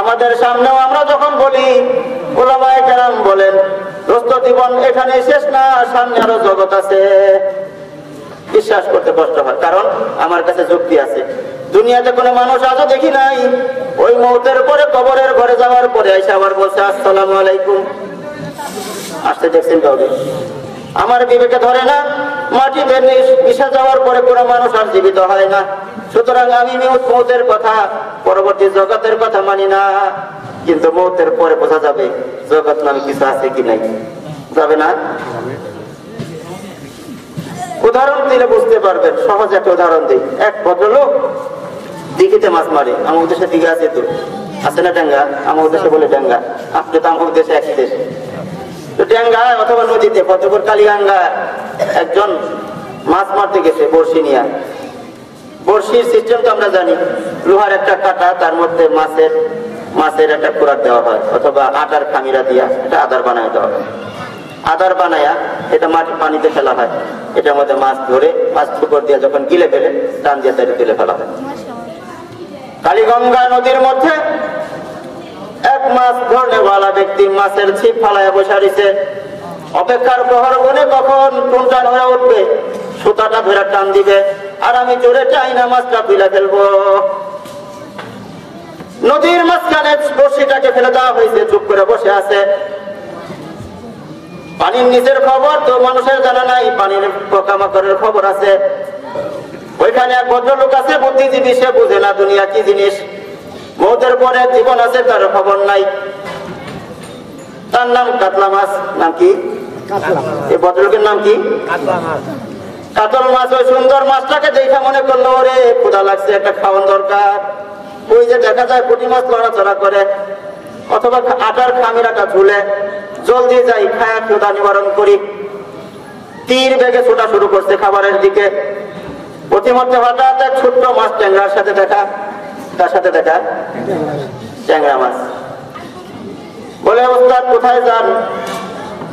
আমাদের সামনেও আমরা যখন বলি ওলামায় কেরাম বলেন, দোস্ত জীবন এখানে শেষ না, সামনে আরও জগৎ আছে। বিশ্বাস করতে কষ্ট হয়, কারণ আমার কাছে যুক্তি আছে। দুনিয়াতে কোনো মানুষ আজও দেখি নাই, ওই মৌতের পরে, কবরের ঘরে যাওয়ার পরে এসে আবার বলছে, আসসালামু আলাইকুম। আসতে দেখছেন কাউকে? আমার বিবেকে ধরে না মাটি বেনে মিশে যাওয়ার পরে কোনো মানুষ আর জীবিত হয় না। সুতরাং আমি মৌতের কথা, পরবর্তী জগতের কথা মানি না। কিন্তু মৌতের পরে বোঝা যাবে, জগৎ নামে কিছু আছে কি নাই। যাবে না? উদাহরণ দিলে বুঝতে পারবেন, সহজ একটা উদাহরণ দিই। এক ভদ্রলোক দিঘিতে মাছ মারে আমার উদ্দেশ্যে দিঘা আছে তো। আছে না ডাঙ্গা? আমার উদ্দেশ্যে বলে ডাঙ্গা। আপনি তো আমার উদ্দেশ্যে এক দেশ। তো ডাঙ্গা অথবা নদীতে ফতেপুর কালীগাঙ্গা একজন মাছ মারতে গেছে বড়শি নিয়ে। বড়শির সিস্টেম তো আমরা জানি। লোহার একটা কাটা, তার মধ্যে মাছের মাছের একটা খোরাক দেওয়া হয়, অথবা আটার খামিরা দিয়া এটা আদার বানায় দেওয়া হয়। আদার বানায়া এটা মাটি পানিতে ফেলা হয়। এটার মধ্যে মাছ ধরে, মাছ পুকুর দিয়ে যখন গিলে ফেলে, টান দিয়ে তাই তুলে ফেলা হয়। কালীগঙ্গা নদীর মধ্যে এক মাস মাছ ধরনেওয়ালা ব্যক্তি মাছের ছিপ ফালায় বসারিছে অপেক্ষার প্রহর গুনে কখন টুনটান হয়ে উঠবে, সুতাটা ধরে টান দিবে। আর আমি জোরে চাই না মাছটা তুলে ফেলব। নদীর মাঝখানে বসিটাকে ফেলে দেওয়া হয়েছে চুপ করে বসে আছে। পানির নিচের খবর তো মানুষের জানা নাই পানির পোকামাকড়ের খবর আছে। ওইখানে এক ভদ্রলোক আছে বুদ্ধিজীবী সে বুঝে না দুনিয়া কি জিনিস। মৌতের পরে জীবন আছে তার খবর নাই। তার নাম কাতলা মাছ নাম কি? এই ভদ্রলোকের নাম কি? কাতল মাছ। ওই সুন্দর মাছটাকে দেখা মনে করল, ওরে ক্ষুদা লাগছে, একটা খাওয়ান দরকার। ওই যে দেখা যায় পুঁটি মাছ লড়াচড়া করে, অথবা আটার খামিরাটা ঝুলে, জলদি যাই, খায়া ক্ষুদা নিবারণ করি। তীর বেগে ছোটা শুরু করছে খাবারের দিকে। প্রতিমধ্যে হঠাৎ এক ছোট্ট মাছ ট্যাংরার সাথে দেখা, তার সাথে দেখা, ট্যাংরা মাছ। বলে, ওস্তাদ, কোথায় যান?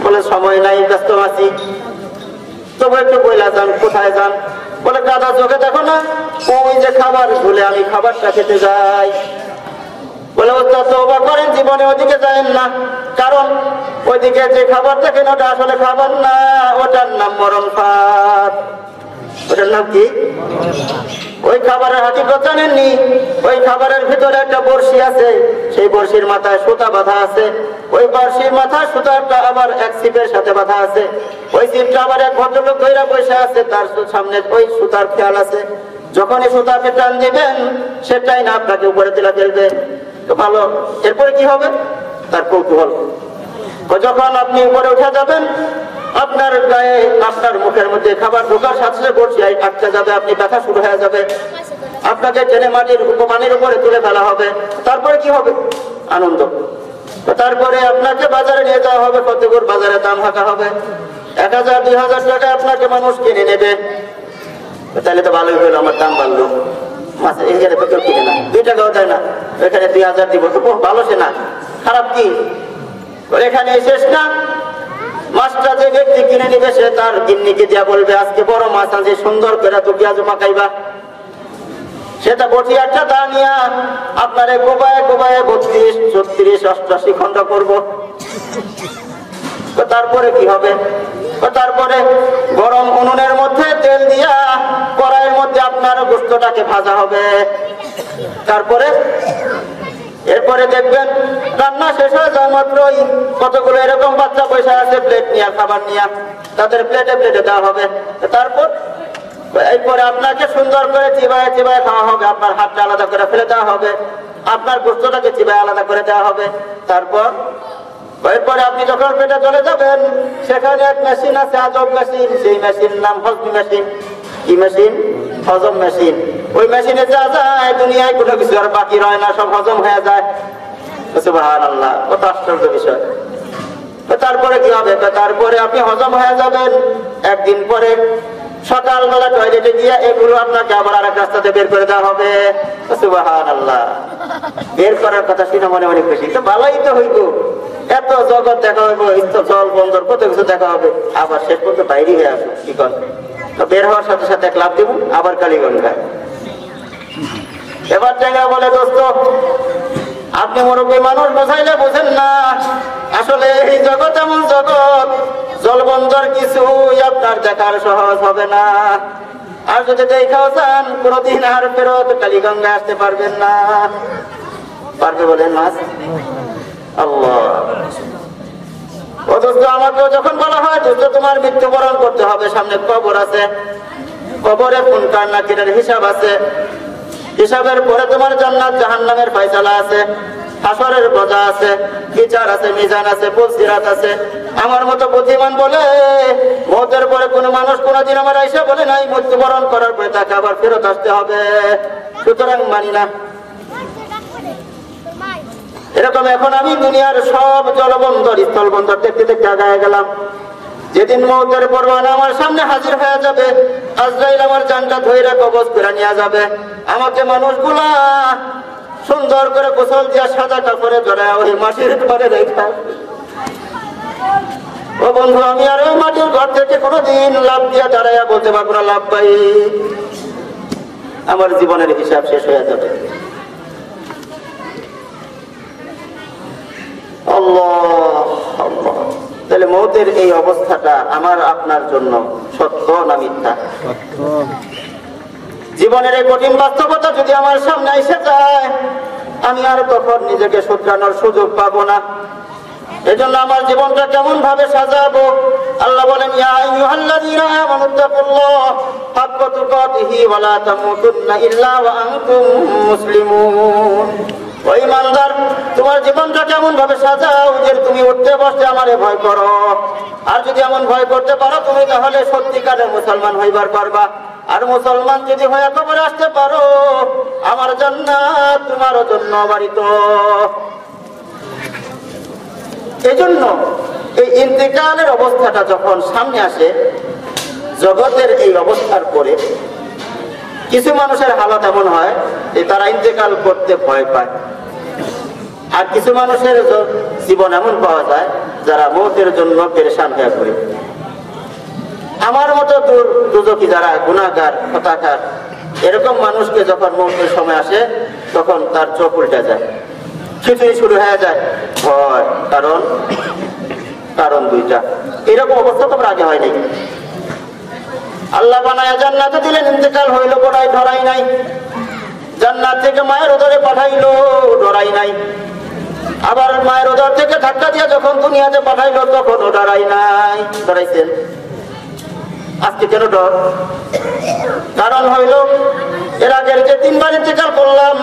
বলে, সময় নাই, ব্যস্ত আছি। একটু বইলা যান, কোথায় যান? বলে চোখে দেখো না, ওই যে খাবার আমি খাবারটা খেতে যাই। বলে করেন, জীবনে ওদিকে যায়েন না। কারণ ওইদিকে যে খাবার দেখেন ওটা আসলে খাবার না, ওটার নাম মরণ ফাঁদ। ওই খাবারের জানেননি। ওই খাবারের ভিতরে একটা আছে, সেই মাথায় সুতা আছে। ওই মাথায় সাথে ওই আবার এক ভদ্রলোক আছে, তার সামনে ওই সুতার খেয়াল আছে। যখনই সুতাকে টান দিবেন সেটাই না আপনাকে উপরে দিলা ফেলবে। তো ভালো, এরপরে কি হবে? তার কৌতূহল। যখন আপনি উপরে উঠে যাবেন আপনার গায়ে আপনার মুখের মধ্যে খাবার ঢোকার সাথে সাথে বসে আটকে যাবে, আপনি ব্যথা শুরু হয়ে যাবে। আপনাকে টেনে মাটির পানির উপরে তুলে ফেলা হবে। তারপরে কি হবে? আনন্দ। তারপরে আপনাকে বাজারে নিয়ে যাওয়া হবে ফতেপুর বাজারে দাম হাঁকা হবে। এক হাজার, দুই হাজার টাকা আপনাকে মানুষ কিনে নেবে। তাহলে তো ভালোই হলো, আমার দাম বাড়লো। মাছ এখানে তো কেউ কিনে না। দুই টাকাও দেয় না। এখানে দুই হাজার দিব, তো ভালো সে না। খারাপ কি? এখানে শেষ না। মাছটা যে ব্যক্তি কিনে নিবে, সে তার গিন্নিকে দিয়া বলবে, আজকে বড় মাছ আছে, সুন্দর করে তো পেঁয়াজ মাখাইবা। সেটা বটিয়ারটা দা নিয়া আপনার কোবায় কোবায় বত্রিশ, ছত্রিশ অষ্টাশি খন্ড করব। তারপরে কি হবে? তারপরে গরম উনুনের মধ্যে তেল দিয়া কড়াইয়ের মধ্যে আপনার গোস্তটাকে ভাজা হবে। তারপরে এরপরে দেখবেন রান্না শেষ হয়ে যাওয়া মাত্রই কতগুলো এরকম বাচ্চা পয়সা আছে প্লেট নিয়ে, খাবার নিয়ে, তাদের প্লেটে প্লেটে দেওয়া হবে। তারপর এরপরে আপনাকে সুন্দর করে চিবায় চিবায় খাওয়া হবে, আপনার হাতটা আলাদা করে ফেলে দেওয়া হবে, আপনার গোস্তটাকে চিবায় আলাদা করে দেওয়া হবে। তারপর এরপরে আপনি যখন পেটে চলে যাবেন, সেখানে এক মেশিন আছে, আজব মেশিন সেই মেশিন নাম হজমি মেশিন কি মেশিন হজম মেশিন। ওই মেশিনে যা যায়, দুনিয়ায় কোনো কিছু আর বাকি রয় না, সব হজম হয়ে যায়। আল্লাহ কত আশ্চর্য বিষয়। তারপরে কি হবে? তারপরে আপনি হজম হয়ে যাবেন। একদিন পরে সকালবেলা টয়লেটে গিয়ে এগুলো আপনাকে আবার আরেক রাস্তাতে বের করে দেওয়া হবে। আল্লাহ বের করার কথা শুনে মনে মনে খুশি। তো ভালোই তো হইব। এত জগৎ দেখা হইব জল বন্দর, কত কিছু দেখা হবে। আবার শেষ পর্যন্ত বাইরে হয়ে আসব। কি কর? বের হওয়ার সাথে সাথে এক লাভ দেবো, আবার কালীগঙ্গায় এবার জায়গা বলে, দোস্ত, আপনি মুরব্বী মানুষ, বোঝাইলে বোঝেন না। আসলে এই জগৎ এমন জগৎ, জলবন্দর কিছুই আপনার দেখার সহজ হবে না। আর যদি দেখাও চান কোনোদিন আর ফেরত কালীগঙ্গা আসতে পারবেন না। পারবে বলেন মাছ? আল্লাহ। দোস্ত আমাকে যখন বলা হয় দোস্ত তোমার মৃত্যুবরণ করতে হবে, সামনে কবর আছে। কবরে কোন কার নাকিরের হিসাব আছে? হিসাবের পরে তোমার জান্নাত, জাহান্নামের ফয়সালা আছে, হাসরের বজা আছে, বিচার আছে, মিজান আছে পুলসিরাত আছে। আমার মতো বুদ্ধিমান বলে মতের পরে কোনো মানুষ কোনোদিন আমার আইসা বলে নাই, মৃত্যুবরণ করার পরে তাকে আবার ফেরত আসতে হবে। সুতরাং মানি না। এরকম এখন আমি দুনিয়ার সব জলবন্দর, স্থলবন্দর দেখতে দেখতে আগায় গেলাম। যেদিন মৌতের পরওয়ানা আমার সামনে হাজির হয়ে যাবে, আজরাইল আমার জানটা ধৈরা কবজ করে নিয়ে যাবে। আমাকে মানুষগুলা সুন্দর করে গোসল দিয়া সাদা কাপড়ে ধরে ওই মাটির ঘরে রেখা ও বন্ধু, আমি আর ওই মাটির ঘর থেকে কোনোদিন লাভ দিয়া দাঁড়াইয়া বলতে পারব না লাভ পাই আমার জীবনের হিসাব শেষ হয়ে যাবে আল্লাহ আল্লাহ তাহলে মৌতের এই অবস্থাটা আমার আপনার জন্য সত্য না মিথ্যা? জীবনের এই কঠিন বাস্তবতা যদি আমার সামনে এসে যায়, আমি আর তখন নিজেকে শুধরানোর সুযোগ পাবো না। এজন্য আমার জীবনটা কেমন ভাবে সাজাবো? আল্লাহ বলেন, ইয়া আইয়ুহাল্লাযীনা আমানু তাকুল্লাহ হাক্কা তুকাতিহি ওয়া লা তামুতুন্না ইল্লা ওয়া আনতুম মুসলিমুন। ও ইমানদার তোমার জীবনটা কেমন ভাবে সাজাও যে তুমি উঠতে বসতে আমারে ভয় করো। আর যদি এমন ভয় করতে পারো, তুমি তাহলে সত্যিকারের মুসলমান হইবার পারবা। আর মুসলমান যদি হয়ে কবরে আসতে পারো, আমার জান্নাত তোমারও জন্য বাড়িত এজন্য এই ইন্তেকালের অবস্থাটা যখন সামনে আসে, জগতের এই অবস্থার পরে কিছু মানুষের হালত এমন হয় যে তারা ইন্তেকাল করতে ভয় পায়। আর কিছু মানুষের জীবন এমন পাওয়া যায় যারা মৌতের জন্য পেরেশান হয়ে পড়ে। আমার মতো দূর দুজকি যারা গুণাগার হতাকার এরকম মানুষকে যখন মৌতের সময় আসে, তখন তার চোখ উল্টে যায়। খিচুড়ি শুরু হয়ে যায় ভয়, কারণ কারণ দুইটা। এরকম অবস্থা তোমরা আগে হয় নাই আল্লাহ বানায়, জান্নাতে দিলেন ইন্তেকাল হইল পড়াই ধরাই নাই। জান্নাত থেকে মায়ের ওদরে পাঠাইলো, ডরাই নাই। আবার মায়ের ওদর থেকে ধাক্কা দিয়ে যখন দুনিয়াতে পাঠাইলো, তখন ও ডরাই নাই। ডরাইছেন আজকে কেন ডর? কারণ হইল, এর আগের যে তিনবার ইন্তেকাল করলাম,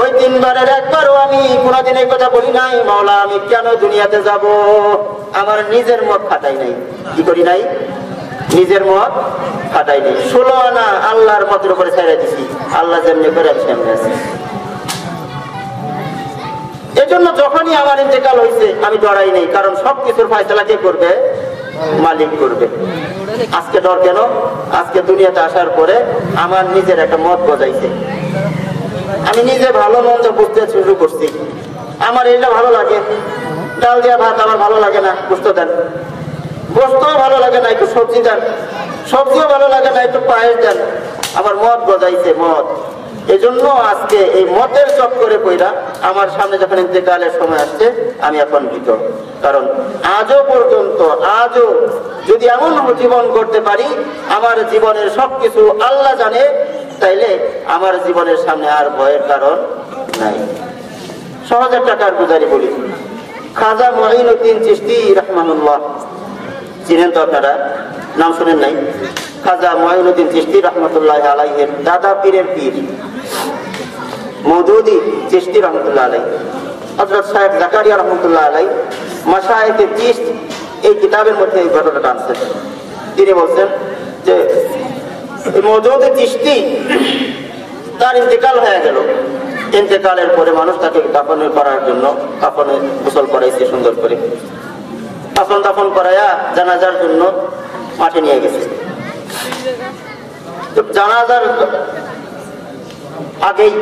ওই তিনবারের একবারও আমি কোনোদিন এই কথা বলি নাই, মাওলা, আমি কেন দুনিয়াতে যাব? আমার নিজের মত খাটাই নাই। কি করি নাই? নিজের মত খাটাই নাই। ষোলো আনা আল্লাহর মতের উপরে ছেড়ে দিছি। আল্লাহ যেমনি করে আমি সামনে আছি। এজন্য যখনই আমার ইন্তেকাল হয়েছে আমি ডরাই নেই, কারণ সব কিছুর ফয়সলা কে করবে? মালিক করবে। আজকে ডর কেন? আজকে দুনিয়াতে আসার পরে আমার নিজের একটা মত বজাইছে আমি নিজে ভালো মন্দ বুঝতে শুরু করছি। আমার এটা ভালো লাগে। ডাল দিয়া ভাত আমার ভালো লাগে না বুঝতে দেন। গোস্তও ভালো লাগে না, একটু সবজি দেন। সবজিও ভালো লাগে না, একটু পায়েস দেন। আমার মদ গজাইছে মদ এই জন্য আজকে এই মদের চক্করে কইরা আমার সামনে যখন ইন্তেকালের সময় আসছে, আমি এখন ভীত। কারণ আজও পর্যন্ত, আজও যদি এমন জীবন করতে পারি, আমার জীবনের সবকিছু আল্লাহ জানে, তাইলে আমার জীবনের সামনে আর ভয়ের কারণ নাই। সহজ একটা কারগুজারি বলি। খাজা মহিনুদ্দিন চিস্তি রহমানুল্লাহ। চিনেন তো আপনারা? নাম শুনেন নাই? খাজা মহিনুদ্দিন চিস্তি রহমতুল্লাহ আলাইহের দাদা পীরের পীর। মৌদুদি চিস্তি রহমতুল্লাহ আলাই হজরত সাহেব জাকারিয়া রহমতুল্লাহ আলাই মাসায়েকে চিস্ত এই কিতাবের মধ্যে এই ঘটনাটা আনছেন তিনি বলছেন যে মৌদুদি চিস্তি তার ইন্তেকাল হয়ে গেল। ইন্তেকালের পরে মানুষ তাকে দাফন করার জন্য কাফনে গোসল করাইছে সুন্দর করে। কাফন দাফন করাইয়া জানাজার জন্য মাঠে নিয়ে গেছে। জানাজার আগেই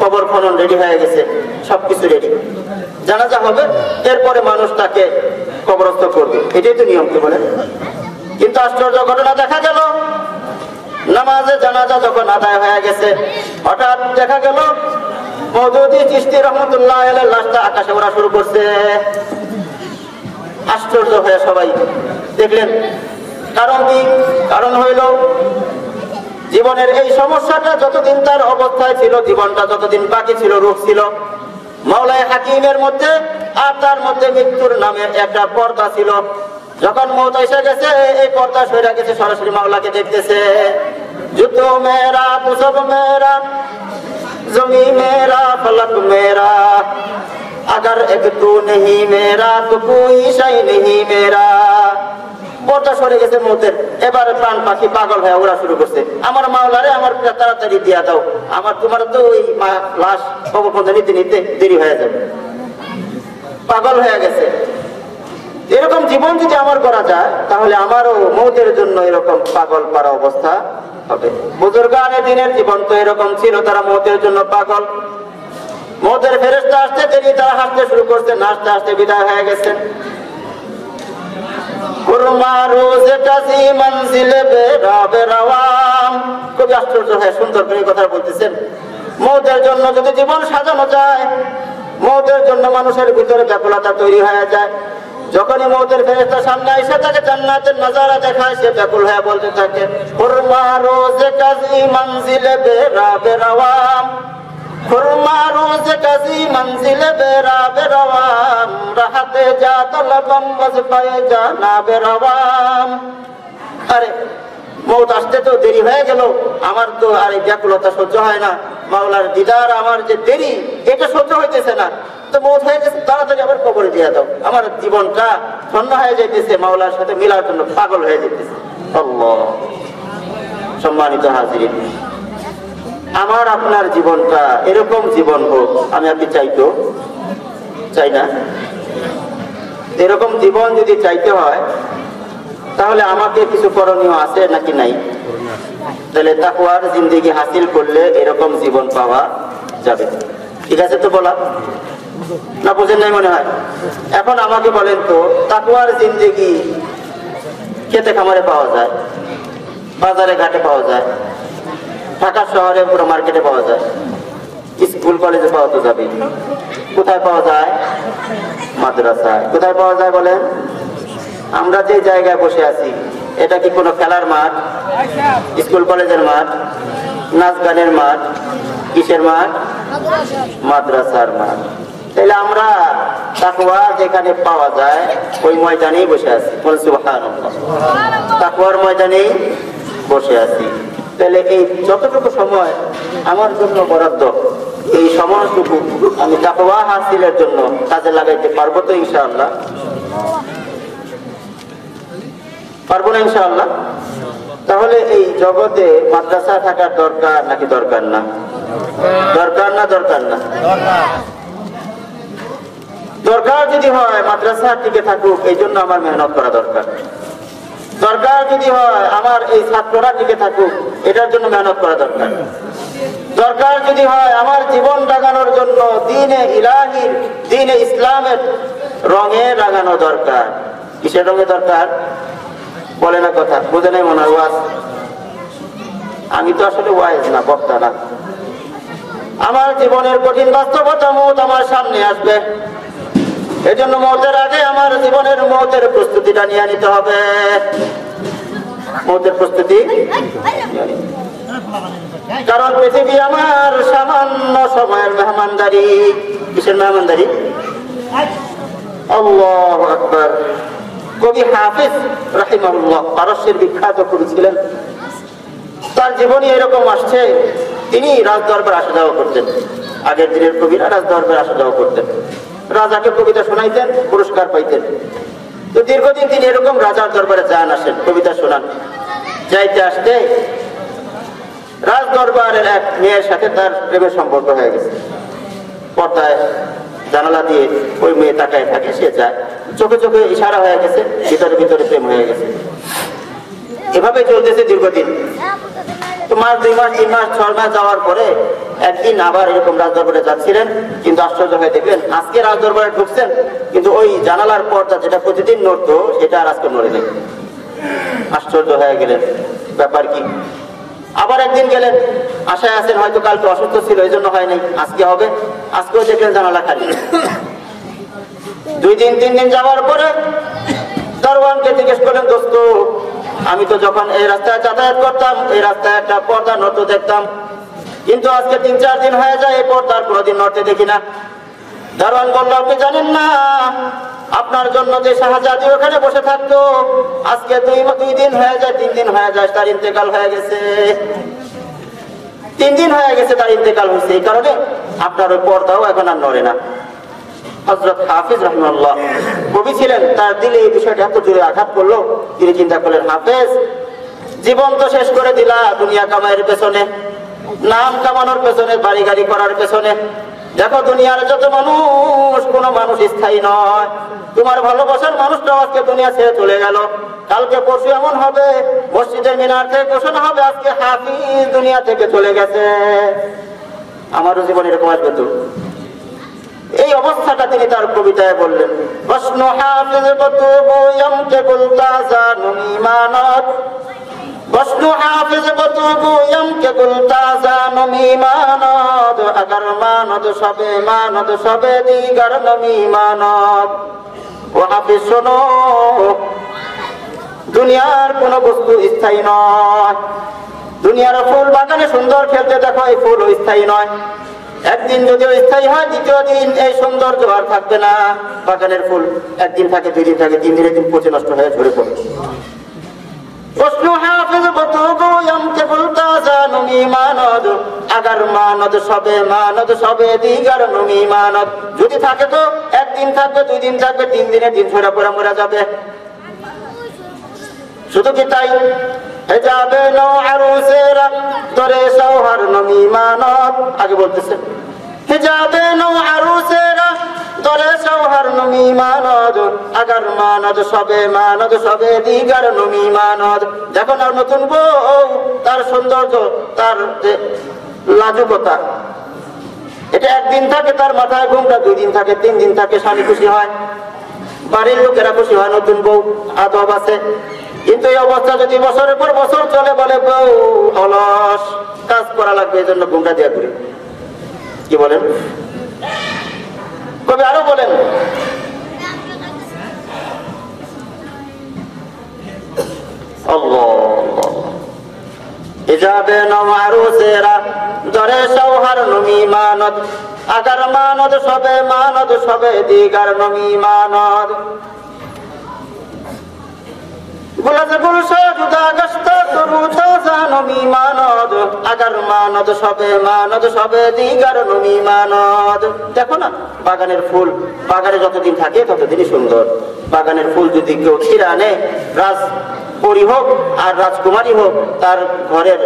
কবর খনন রেডি হয়ে গেছে, সবকিছু রেডি জানাজা হবে, এরপরে মানুষ তাকে কবরস্থ করবে। এটাই তো নিয়ম, কি বলে কিন্তু আশ্চর্য ঘটনা দেখা গেল, নামাজে জানাজা যখন আদায় হয়ে গেছে, হঠাৎ দেখা গেল, মৌদুদি চিস্তি রহমতুল্লাহ লাশটা আকাশে ওরা শুরু করছে। আশ্চর্য হয়ে সবাই দেখলেন। কারণ কি? কারণ হইল জীবনের এই সমস্যাটা যতদিন তার অবস্থায় ছিল জীবনটা যতদিন বাকি ছিল রূপ ছিল মাওলাই হাকিমের মধ্যে আর তার মধ্যে মৃত্যুর নামে একটা পর্দা ছিল যখন মৌত এসে গেছে এই পর্দা সরে গেছে সরাসরি মাওলাকে দেখতেছে যুদ্ধ মেরা তুসব মেরা জমি মেরা ফলক মেরা अगर एक तू नहीं मेरा तो कोई शाही नहीं मेरा পর্দা সরে গেছে মৌতের এবারে প্রাণ পাখি পাগল হয়ে ওরা শুরু করছে। আমার মাওলারে, আমার তাড়াতাড়ি দিয়া দাও। আমার তোমার তো ওই লাশ অবপদ নিতে নিতে দেরি হয়ে যাবে। পাগল হয়ে গেছে। এরকম জীবন যদি আমার করা যায়, তাহলে আমারও মৌতের জন্য এরকম পাগল পারা অবস্থা হবে। বুজুর্গানের দিনের জীবন তো এরকম ছিল, তারা মৌতের জন্য পাগল। মৌতের ফেরেস্তা আসতে দেরি, তারা হাসতে শুরু করছে, নাচতে, হাসতে বিদায় হয়ে গেছেন আশ্চর্য সুন্দর করে কথা বলতেছেন। জন্য যদি জীবন জন্য মানুষের ভিতরে ব্যাকুলতা তৈরি হয়ে যায়। যখনই মৌতের ফেরেস্তা সামনে এসে তাকে জান্নাতের নজারা দেখায়, সে ব্যাকুল হয়ে বলতে থাকে আসতে তো দেরি হয়ে গেল। আমার তো আর এই ব্যাকুলতা সহ্য হয় না। মাওলার দিদার আমার যে দেরি, এটা সহ্য হইতেছে না। তো মৌত হয়ে গেছে, তাড়াতাড়ি আবার কবরে দিয়ে দাও। আমার জীবনটা ধন্য হয়ে যাইতেছে, মাওলার সাথে মিলার জন্য পাগল হয়ে যেতেছে সম্মানিত হাজির আমার আপনার জীবনটা এরকম জীবন হোক, আমি আপনি চাইতো? চাই না? এরকম জীবন যদি চাইতে হয়, তাহলে আমাকে কিছু করণীয় আছে নাকি নাই? তাহলে তাকুয়ার জিন্দিগি হাসিল করলে এরকম জীবন পাওয়া যাবে। ঠিক আছে তো বলা? না বুঝেন নাই মনে হয়? এখন আমাকে বলেন তো তাকুয়ার জিন্দিগি খেতে খামারে পাওয়া যায়, বাজারে ঘাটে পাওয়া যায়। ঢাকা শহরে পুরো মার্কেটে পাওয়া যায়। স্কুল, কলেজে পাওয়া তো যাবে। কোথায় পাওয়া যায়? মাদ্রাসায়। কোথায় পাওয়া যায় বলেন? আমরা যে জায়গায় বসে আছি, এটা কি কোনো খেলার মাঠ? স্কুল, কলেজের মাঠ? নাচ গানের মাঠ? কিসের মাঠ? মাদ্রাসার মাঠ। তাহলে আমরা তাকুয়া যেখানে পাওয়া যায়, ওই ময়দানেই বসে আছি। বলছি। তাকুয়ার ময়দানেই বসে আছি। তাহলে এই যতটুকু সময় আমার জন্য বরাদ্দ, এই সময়টুকু আমি তাকওয়া হাসিলের জন্য কাজে লাগাইতে পারব তো ইনশাআল্লাহ? পারব না ইনশাআল্লাহ? তাহলে এই জগতে মাদ্রাসা থাকার দরকার নাকি দরকার না? দরকার না দরকার না? দরকার যদি হয় মাদ্রাসা টিকে থাকুক, এই জন্য আমার মেহনত করা দরকার। দরকার যদি হয়, আমার এই ছাত্ররা টিকে থাকুক, এটার জন্য মেহনত করা দরকার। দরকার যদি হয়, আমার জীবন রাগানোর জন্য দিনে ইলাহির দিনে ইসলামের রঙে রাগানো দরকার। কিসের রঙে দরকার? বলে না কথা, বুঝে নাই মনে হয়, ওয়াজ? আমি তো আসলে ওয়াইজ না, বক্তা না। আমার জীবনের কঠিন বাস্তবতা মত আমার সামনে আসবে। এই জন্য মতের আগে আমার জীবনের মতের প্রস্তুতিটা নিয়ে নিতে হবে। মতের প্রস্তুতি? কারণ পৃথিবী আমার সামান্য সময়ের মেহমানদারি। কিসের মেহমানদারি? আকবর। কবি হাফিজ রাহিমাল্লাহ পারস্যের বিখ্যাত কবি ছিলেন। তার জীবনী এরকম আসছে, তিনি রাজ দরবার আসা যাওয়া করতেন। আগের দিনের কবিরা রাজ দরবার আসা যাওয়া করতেন। রাজাকে কবিতা শোনাইতেন, পুরস্কার পাইতেন। তো দীর্ঘদিন তিনি এরকম রাজার দরবারে যান আসেন, কবিতা শোনান। যাইতে আসতে রাজ দরবারের এক মেয়ের সাথে তার প্রেমের সম্পর্ক হয়ে গেছে। পর্দায় জানালা দিয়ে ওই মেয়ে তাকায় থাকে, সে যায়। চোখে চোখে ইশারা হয়ে গেছে, ভিতরে ভিতরে প্রেম হয়ে গেছে। এভাবে চলতেছে দীর্ঘদিন। তো মাস দুই মাস, তিন মাস, ছয় মাস যাওয়ার পরে একদিন আবার এরকম রাজদরবারে যাচ্ছিলেন, কিন্তু আশ্চর্য হয়ে দেখলেন, আজকে রাজদরবারে ঢুকছেন, কিন্তু ওই জানালার পর্দা যেটা প্রতিদিন নড়তো, সেটা আর আজকে নড়ে নেই আশ্চর্য হয়ে গেলেন, ব্যাপার কি? আবার একদিন গেলেন, আশায় আছেন হয়তো কালকে অসুস্থ ছিল, এই জন্য হয় নাই আজকে হবে, আজকেও দেখলেন জানালা খালি। দুই দিন, তিন দিন যাওয়ার পরে দারোয়ানকে জিজ্ঞেস করলেন, দোস্ত আমি তো যখন এই রাস্তায় যাতায়াত করতাম, এই রাস্তায় একটা পর্দা নড়তে দেখতাম। কিন্তু আজকে তিন, চার দিন হয়ে যায়, এই পর্দার কোনোদিন নড়তে দেখি না। দারোয়ান বলল, আপনি জানেন না, আপনার জন্য যে শাহজাদি ওখানে বসে থাকতো, আজকে দুই দুই দিন হয়ে যায়, তিন দিন হয়ে যায়, তার ইন্তেকাল হয়ে গেছে। তিন দিন হয়ে গেছে তার ইন্তেকাল হয়েছে, এই কারণে আপনার ওই পর্দাও এখন আর নড়ে না। হজরত হাফিজ রহমাল্লাহ কবি ছিলেন, তার দিলে এই বিষয়টা এত জোরে আঘাত করল, তিনি চিন্তা করলেন, হাফেজ, জীবন তো শেষ করে দিলা, দুনিয়া কামাইয়ের পেছনে, নাম কামানোর পেছনে বাড়ি গাড়ি করার পেছনে। দেখো, দুনিয়ার যত মানুষ, কোন মানুষ স্থায়ী নয়। তোমার ভালোবাসার মানুষটাও আজকে দুনিয়া ছেড়ে চলে গেল। কালকে পরশু এমন হবে, মসজিদের মিনার থেকে ঘোষণা হবে, আজকে হাফিজ দুনিয়া থেকে চলে গেছে। আমারও জীবন এরকম আসবে তো। এই অবস্থাটা তিনি তার কবিতায় বললেন প্রশ্ন হাফিজ বতুবু ইয়ামতিকুল তাজানু ঈমানাত। প্রশ্ন মানত সবে সবে দুনিয়ার কোন বস্তু স্থায়ী নয়। দুনিয়ার ফুল বাগানে সুন্দর খেলতে দেখো, এই ফুল স্থায়ী নয়। একদিন যদিও স্থায়ী হয়, দ্বিতীয় দিন এই সৌন্দর্য আর থাকবে না। বাগানের ফুল একদিন থাকে, দুই দিন থাকে, তিন দিনের দিন পচে নষ্ট হয়ে ঝরে পড়ে। প্রশ্ন হাফিজ বতুবু ইয়ামতিকুল তাজানু ঈমানাত আগার মানত সবে মানত সবে, দিগার নমি মানত যদি থাকে তো একদিন থাকবে, দুই দিন থাকবে, তিন দিনের দিন ঝরে পড়ে মরে যাবে। শুধু কি তাই? হেজাবে নৌ আরুসেরা তরে সৌহার নমি মানত আগে বলতেছে, হেজাবে নৌ আরুসেরা তরে সৌহার নমি মানত আগার মানত সবে মানত সবে, দিগার নমি মানত দেখো না, নতুন বউ, তার সৌন্দর্য, তার যে লাজুকতা। এটা একদিন থাকে, তার মাথায় ঘুমটা দুই দিন থাকে, তিন দিন থাকে, স্বামী খুশি হয়, বাড়ির লোকেরা খুশি হয়, নতুন বউ আদব আছে। কিন্তু এই অবস্থা যদি বছরের পর বছর চলে বলে, বউ অলস কাজ করা লাগবে, এই জন্য ঘুমটা দিয়া করি কি বলেন? কবি আরও বলেন। নমারু সেরা আগার মানত সবে মানত সবে, দিগার নমি মানত। মানদ। দেখো না, বাগানের ফুল, বাগানে যতদিন থাকে ততদিনই সুন্দর। বাগানের ফুল যদি কেউ আনে হোক আর রাজকুমারী হোক, তার ঘরের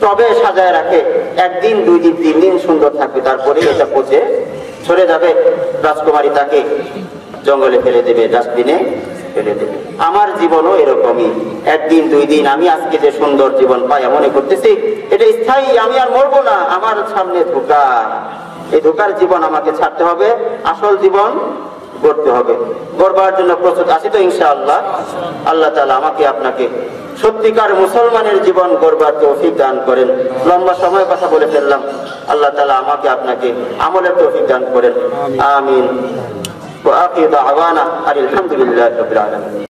টবে সাজায় রাখে, একদিন দুই দিন তিন দিন সুন্দর থাকবে তারপরে এটা পচে সরে যাবে। রাজকুমারী তাকে জঙ্গলে ফেলে দেবে, ডাস্টবিনে ফেলে দেবে। আমার জীবনও এরকমই একদিন দুই দিন আমি আজকে যে সুন্দর জীবন পাই মনে করতেছি এটা স্থায়ী আমি আর মরবো না আমার সামনে ধোকা এই ধোকার জীবন আমাকে ছাড়তে হবে আসল জীবন গড়তে হবে গড়বার জন্য প্রস্তুত আছি তো ইনশাআল্লাহ আল্লাহ তালা আমাকে আপনাকে সত্যিকার মুসলমানের জীবন গড়বার তৌফিক দান করেন লম্বা সময় কথা বলে ফেললাম আল্লাহ তালা আমাকে আপনাকে আমলের তৌফিক দান করেন আমিন وآخر دعوانا أن الحمد لله رب العالمين